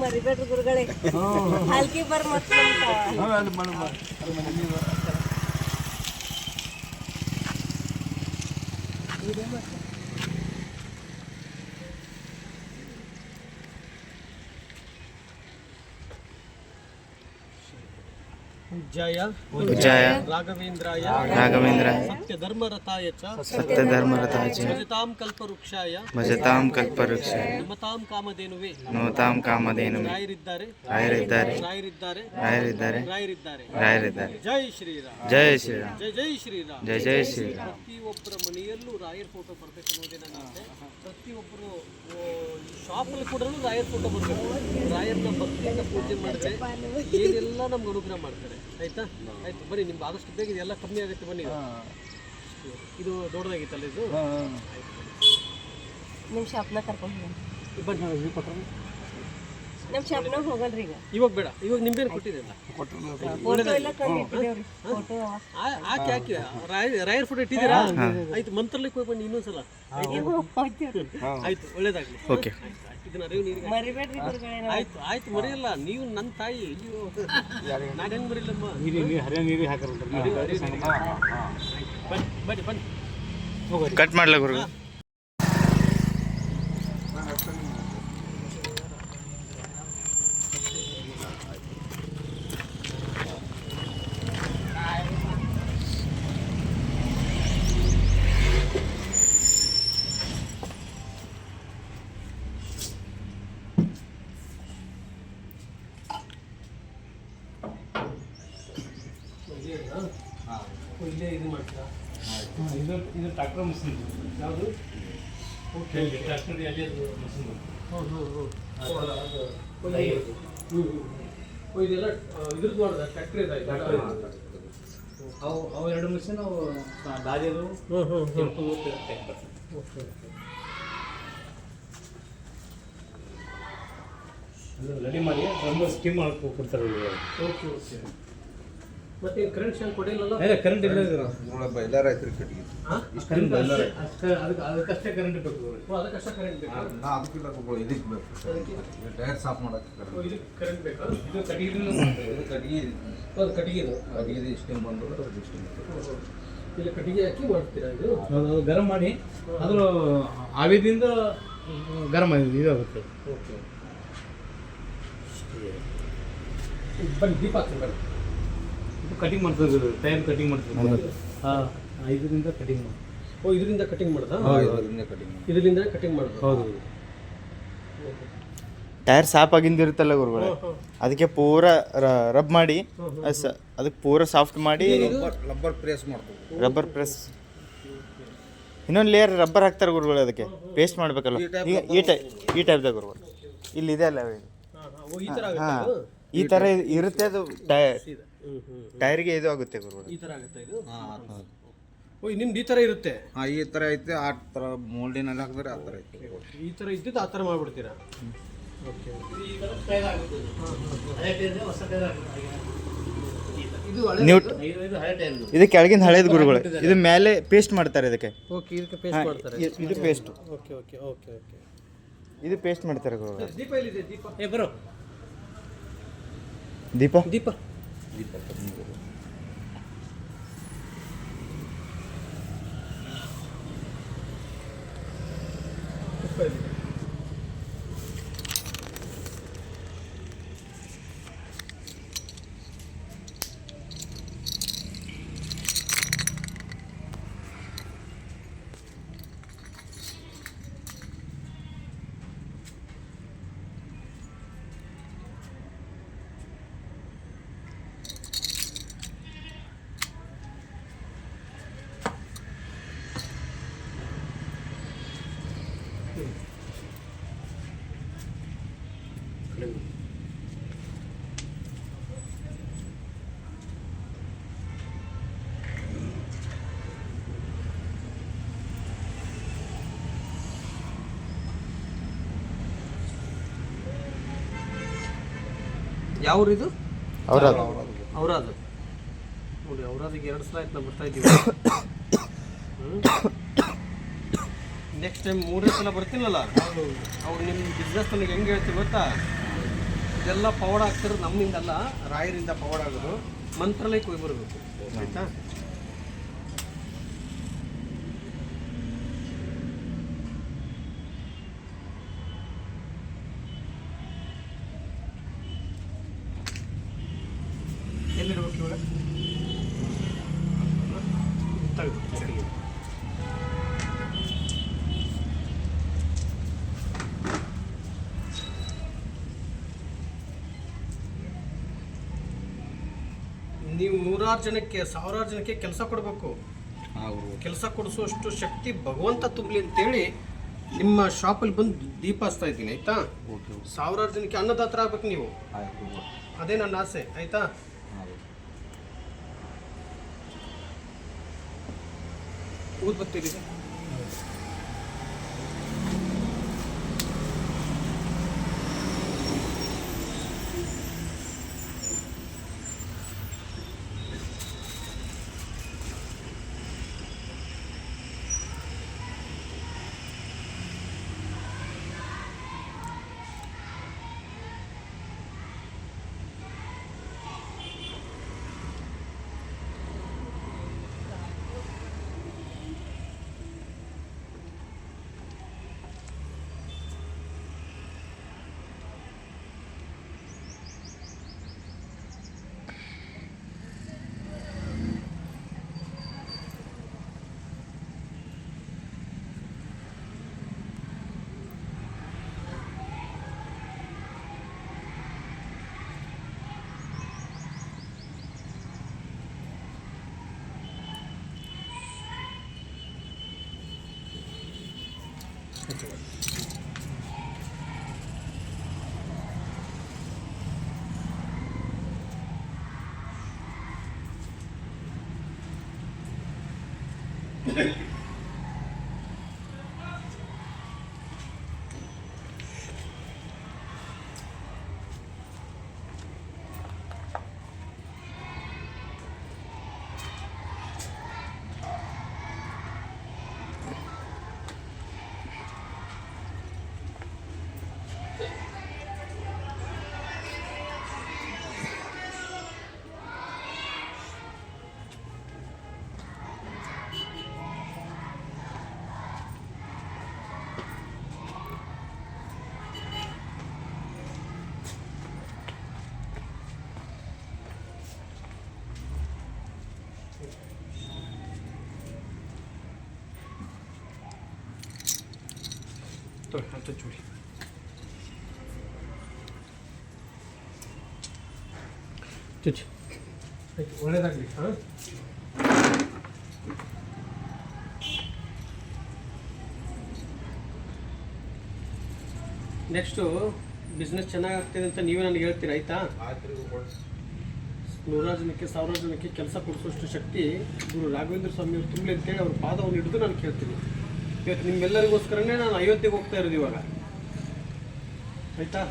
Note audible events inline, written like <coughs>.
ಮರಿಬೇಡ್ರಿ ಗುರುಗಳೇ ಹಾಲ್ಕಿ ಬರ್ ಮತ್ತ ಉಜ್ಜಾಯ. ಜಯ ರಾಘವೇಂದ್ರಾಯ. ರಾಘವೇಂದ್ರ ಸತ್ಯ ಧರ್ಮರತಾಯ ಚ. ಸತ್ಯಧರ್ಮರತಾಜ ಭಜತಾಂ ಕಲ್ಪವೃಕ್ಷಾಯ. ಭಜತಾಂ ಕಲ್ಪವೃಕ್ಷ ನಮತಾಂ ಕಾಮಧೇನುವೆ. ನೂತಾಂ ಕಾಮಧೇನು ರಾಯರಿದ್ದಾರೆ. ರಾಯರಿದ್ದಾರೆ. ರಾಯರಿದ್ದಾರೆ. ರಾಯರಿದ್ದಾರೆ. ರಾಯರಿದ್ದಾರೆ. ರಾಯರಿದ್ದಾರೆ. ಜೈ ಶ್ರೀರಾಮ್. ಜಯ ಶ್ರೀರಾಮ್. ಜೈ ಜೈ ಶ್ರೀರಾಮ್. ಜಯ ಜಯ ಶ್ರೀರಾಮ್. ಪ್ರತಿಯೊಬ್ಬರ ಮನೆಯಲ್ಲೂ ರಾಯರ್ ಫೋಟೋ ಬರಬೇಕು ಅನ್ನೋದೇ ನನ್ನ ಆಸೆ ಪ್ರತಿಯೊಬ್ಬರು ಶಾಪಲ್ಲಿ ಕೂಡ ರಾಯರ್ ಫೋಟೋ ಬರಬೇಕು ರಾಯರ್ನ ಭಕ್ತಿಯಿಂದ ಪೂಜೆ ಮಾಡ್ತಾರೆ. ಏನೆಲ್ಲ ನಮ್ಗೆ ಅನುಗ್ರಹ ಮಾಡ್ತಾರೆ. ಆಯ್ತಾ? ಆಯ್ತು ಬನ್ನಿ ನಿಮ್ಗೆ ಆದಷ್ಟು ಬೇಗ ಇದೆಲ್ಲ ಕಮ್ಮಿ ಆಗುತ್ತೆ ಬನ್ನಿ ಇದು ದೊಡ್ಡದಾಗಿತ್ತಲ್ಲ ಇದು? ನಿಮ್ಮ ಶಾಪ್ನ ಕರ್ಕೊಂಡು ಬನ್ನಿ. ಬನ್ನಿ ನಮ್ ಶಾಪ್ನಾಗ ಹೋಗಲ್ರಿ ಈಗ. ಇವಾಗ ಬೇಡ ಇವಾಗ ನಿಂಬೇನು ಕೊಟ್ಟಿದ್ದೆಲ್ಲ ಫೋಟೋ ಎಲ್ಲ ಕಂಡಿಟ್ಟಿದ್ದೇವ್ರಿ ಫೋಟೋ ಆ- ಹಾಕಿ ಹಾಕಿ ರಾಯ- ರಾಯರ್ ಫೋಟೋ ಇಟ್ಟಿದ್ದೀರಾ? ಆಯ್ತು ಮಂತ್ರಲಿಕ್ಕೆ ಹೋಗಿ ಬನ್ನಿ ಇನ್ನೊಂದ್ಸಲ. ಆಯ್ತು? ಒಳ್ಳೇದಾಗ್ಲಿ. ಓಕೆ ಮರಿಬೇಡ್ರಿ ಆಯ್ತು ಆಯ್ತು ಮರೆಯಲ್ಲ ನೀವು ನನ್ನ ತಾಯಿ. ಅಯ್ಯೋ. ನಾನು ಹೆಂಗ್ ಮರಿಲ್ಲಮ್ಮ ಬನ್ನಿ ಬನ್ನಿ ಬನ್ನಿ. ಕಟ್ ಮಾಡ್ಲಾ ಗುರು ಇಲ್ಲೇ ಇದು ಮಾಡ್ತೀರಾ? ಇದು ಇದು ಟ್ರಾಕ್ಟರ್ ಮಿಷಿನ್ ಯಾವುದು? ಟ್ರಾಕ್ಟರ್ ಎಲ್ಲಿ ಮಿಷಿನ್ ಹ್ಞೂ ಹ್ಞೂ ಹ್ಞೂ ಹ್ಞೂ ಇದೆಲ್ಲ ಇದ್ರದ್ದು ಮಾಡಿದ ಟ್ರಾಕ್ಟರ್ ಅವು ಅವು ಎರಡು ಮಿಷಿನ್ ಅವು ದಾರಿಯದು. ಓಕೆ ರೆಡಿ ಮಾಡಿ ಸ್ಕೀಮ್ ಮಾಡ್ಕೊಡ್ತಾರೆ ಓಕೆ ಓಕೆ. ಮತ್ತೆ ಕರೆಂಟ್ ಶಾಕ್ ಕೊಡಿಲ್ಲಲ್ಲ ಏ ಕರೆಂಟ್ ಇಲ್ಲ ಇದು ಬೈಲಾರ ಐತ್ರಿ ಕಟ್ಟಿಗೆ. ಇಷ್ಟು ಕರೆಂಟ್ ಅಷ್ಟೇ ಅದಕ್ಕೆ ಅದಕ್ಕಷ್ಟೇ ಕರೆಂಟ್ ಬೇಕು ಓ ಅದಕ್ಕಷ್ಟೇ ಕರೆಂಟ್ ಬೇಕು? ನಾ ಅದಕ್ಕಿಂತ ಇದಕ್ಕೆ ಬೇಕು. ಟೈರ್ ಸಾಫ್ ಮಾಡಕ್ಕೆ ಓ, ಇದಕ್ಕೆ ಕರೆಂಟ್ ಬೇಕಾ? ಇದು ಕಟ್ಟಿಗೆ. ಇದು ಕಟ್ಟಿಗೆ ಅದು ಕಟ್ಟಿಗೆದು ಕಟ್ಟಿಗೆ ಇಷ್ಟೇ ಬಂದು ಇಷ್ಟೇ ಇಲ್ಲಿ ಕಟ್ಟಿಗೆ ಹಾಕಿ ಮಾಡ್ತೀರಾ ಇದು? ಅದು ಅದು ಗರಂ ಮಾಡಿ ಅದ್ರ ಆವಿದಿಂದ ಗರಂ ಆಗಿದೆ ಇದಾಗುತ್ತೆ ಓಕೆ ಬನ್ನಿ ದೀಪ ಹಾಕ್ತೀನಿ ಬನ್ನಿ. ಇದು ಕಟಿಂಗ್ ಮಾಡ್ತದೆ ಟೈರ್ ಕಟಿಂಗ್ ಮಾಡ್ತದೆ ಹಾಂ ಇದರಿಂದ ಕಟಿಂಗ್ ಮಾಡಿ. ಓ ಇದರಿಂದ ಕಟಿಂಗ್ ಮಾಡೋದಾ? ಇದರಿಂದ ಕಟಿಂಗ್ ಮಾಡೋದು. ಹೌದು. ಟೈರ್ ಸಾಫ್ ಆಗಿಂದ ಇರುತ್ತಲ್ಲ ಗುರುಗಳೇ ಅದಕ್ಕೆ ಪೂರ ರಬ್ ಮಾಡಿ ಅದ್ ಅದಕ್ಕೆ ಪೂರ ಸಾಫ್ಟ್ ಮಾಡಿ ರಬ್ಬರ್ ಪ್ರೆಸ್ ಮಾಡ್ತೀವಿ. ರಬ್ಬರ್ ಪ್ರೆಸ್ ಇನ್ನೊಂದು ಲೇಯರ್ ರಬ್ಬರ್ ಹಾಕ್ತಾರೆ ಗುರುಗಳು ಅದಕ್ಕೆ. ಪೇಸ್ಟ್ ಮಾಡಬೇಕಲ್ಲ ಈಗ ಈ ಟೈಪ್ ಈ ಟೈಪ್ದಾಗ ಗುರುಗಳು. ಇಲ್ಲಿ ಇದೆ ಅಲ್ಲ ಈ ಥರ ಹಾ ಆಗುತ್ತೆ ಇದು? ಈ ಥರ ಇರುತ್ತೆ ಅದು ಟೈ- ಸೀದಾ. ಹ್ಞೂ ಹ್ಞೂ ಟೈರ್ಗೆ ಇದು ಆಗುತ್ತೆ ಗುರು ಈ ಥರ ಆಗುತ್ತೆ ಇದು? ಹಾಂ ಓ ನಿಮ್ದು ಈ ಥರ ಇರುತ್ತೆ? ಹಾಂ ಈ ಥರ ಐತೆ ಆ ಥರ ಮೋಲ್ಡಿನಲ್ಲಿ ಹಾಕಿದ್ರೆ ಆ ಥರ ಐತೆ. ಈ ಥರ ಇದ್ದಿದ್ದು ಆ ಥರ ಮಾಡ್ಬಿಡ್ತೀರಾ? ಓಕೆ ಇದು ನೀವು ಕೆಳಗಿನ ಹಳೇದು ಗುರುಗಳು. ಇದು ಮೇಲೆ ಪೇಸ್ಟ್ ಮಾಡ್ತಾರೆ ಇದಕ್ಕೆ. ಓಕೆ ಇದಕ್ಕೆ ಪೇಸ್ಟ್ ಮಾಡ್ತಾರೆ. ಇದು paste okay okay okay okay. ಇದು ಪೇಸ್ಟ್ ಮಾಡ್ತಾರೆ ಗುರುಗಳು. ದೀಪ ಎಲ್ಲಿದೆ ದೀಪ. ಏ ಬರೋ. ದೀಪ? ದೀಪ. ದೀಪ ಯಾವ್ರಿದು ಅವ್ರ ಅವರಾದ ನೋಡಿ ಅವರಾದಿಗೆ ಎರಡು ಸಲ ಆಯ್ತು ನಾವು ಬರ್ತಾ ಇದ್ದೀವಿ. <coughs> ನೆಕ್ಸ್ಟ್ ಟೈಮ್ ಮೂರನೇ ಸಲ ಬರ್ತೀನಲ್ಲ? ಅವ್ರು ನಿಮ್ಮ ಬಿಸ್ನೆಸ್ ನನಗೆ ಹೆಂಗೆ ಹೇಳ್ತೀವಿ ಗೊತ್ತಾ? ಇದೆಲ್ಲ ಪವಾಡ ಆಗ್ತಿರೋದು ನಮ್ಮಿಂದಲ್ಲ ರಾಯರಿಂದ ಪವಾಡ ಆಗೋದು ಮಂತ್ರಾಲಯಕ್ಕೆ ಹೋಗಿ ಬರಬೇಕು. ಆಯ್ತಾ? ಎಲ್ಲಿರ್ಬೇಕು ಇವಾಗ? ನೀವು ನೂರಾರು ಜನಕ್ಕೆ ಸಾವಿರಾರು ಜನಕ್ಕೆ ಕೆಲಸ ಕೊಡಬೇಕು. ಅವರು ಕೆಲಸ ಕೊಡಿಸುವಷ್ಟು ಶಕ್ತಿ ಭಗವಂತ ತುಂಬಲಿ ಅಂತೇಳಿ ನಿಮ್ಮ ಶಾಪಲ್ಲಿ ಬಂದು ದೀಪ ಹಚ್ತಾ ಇದ್ದೀನಿ ಆಯ್ತಾ? ಸಾವಿರಾರು ಜನಕ್ಕೆ ಅನ್ನದಾತರ ಆಗ್ಬೇಕು ನೀವು. ಅದೇ ನನ್ನ ಆಸೆ ಆಯ್ತಾ? into it. ಅಂತ ಚೂಡಿ ಚುಚ್ಚಿ ಒಳ್ಳೇದಾಗಲಿ ಹಾಂ ನೆಕ್ಸ್ಟು ಬಿಸ್ನೆಸ್ ಚೆನ್ನಾಗಾಗ್ತಿದೆ ಅಂತ ನೀವೇ ನನಗೆ ಹೇಳ್ತೀರ ಆಯ್ತಾ? ನೂರಾರು ಜನಕ್ಕೆ ಸಾವಿರಾರು ಜನಕ್ಕೆ ಕೆಲಸ ಕೊಡಿಸುವಷ್ಟು ಶಕ್ತಿ ಗುರು ರಾಘವೇಂದ್ರ ಸ್ವಾಮಿ ಅವರು ತುಂಬಲಿ ಅಂತೇಳಿ ಅವ್ರ ಪಾದವನ್ನು ಹಿಡಿದು ನಾನು ಕೇಳ್ತೀನಿ. ಇವತ್ತು ನಿಮ್ಮೆಲ್ಲರಿಗೋಸ್ಕರನೇ ನಾನು ಅಯೋಧ್ಯೆಗೆ ಹೋಗ್ತಾ ಇರೋದು ಇವಾಗ. ಆಯ್ತಾ?